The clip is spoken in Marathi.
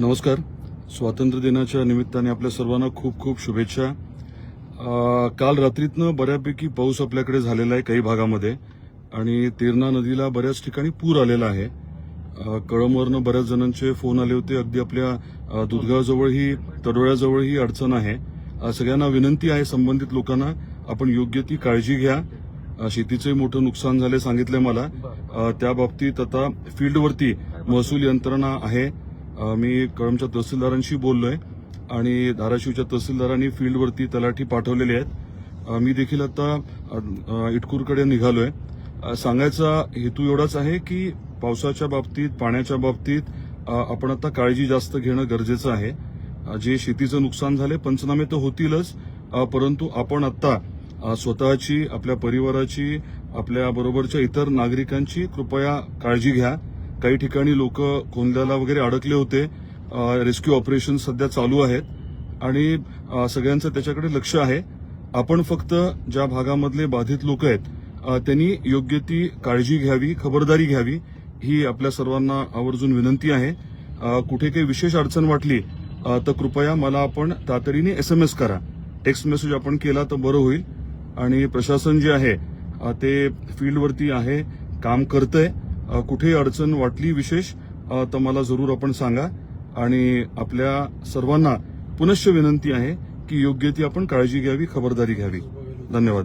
नमस्कार. स्वातंत्र्य दिनाच्या निमित्ताने आपल्या सर्वांना खूप खूप शुभेच्छा. काल रात्रीतनं बऱ्यापैकी पाऊस आपल्याकडे झालेला आहे काही भागामध्ये आणि तेरणा नदीला बऱ्याच ठिकाणी पूर आलेला आहे. कळमवरनं बऱ्याच जणांचे फोन आले होते. अगदी आपल्या दुधगावजवळही तडोळ्याजवळही अडचण आहे. सगळ्यांना विनंती आहे संबंधित लोकांना आपण योग्य ती काळजी घ्या. शेतीचंही मोठं नुकसान झाले सांगितलंय मला. त्या बाबतीत आता फील्डवरती महसूल यंत्रणा आहे. मी कळमच्या तहसीलदारांशी बोललोय आणि धाराशिवच्या तहसीलदारांनी फील्डवरती तलाठी पाठवलेले आहेत. मी देखील आता इटकूरकडे निघालोय. सांगायचा हेतू एवढाच आहे की पावसाच्या बाबतीत पाण्याच्या बाबतीत आपण आता काळजी जास्त घेणं गरजेचं आहे. जे शेतीचं नुकसान झाले पंचनामे तर होतीलच परंतु आपण आता स्वतःची आपल्या परिवाराची आपल्या बरोबरच्या इतर नागरिकांची कृपया काळजी घ्या. काही ठिकाणी लोक कोंद्याला वगैरे अडकले होते. रेस्क्यू ऑपरेशन सध्या चालू आहेत. आणि सगळ्यांचं त्याच्याकडे लक्ष आहे. आपण फक्त ज्या भागामधले बाधित लोक आहेत त्यांनी योग्य ती काळजी घ्यावी खबरदारी घ्यावी ही आपल्या सर्वांना आवर्जून विनंती आहे. कुठे काही विशेष अडचण वाटली तर कृपया मला आपण तातडीने एस करा. टेक्स्ट मेसेज आपण केला तर बरं होईल. आणि प्रशासन जे आहे ते फील्डवरती आहे काम करतंय. कुठेही अडचण वाटली विशेष तर मला जरूर आपण सांगा. आणि आपल्या सर्वांना पुनश्च विनंती आहे की योग्य ती आपण काळजी घ्यावी खबरदारी घ्यावी. धन्यवाद.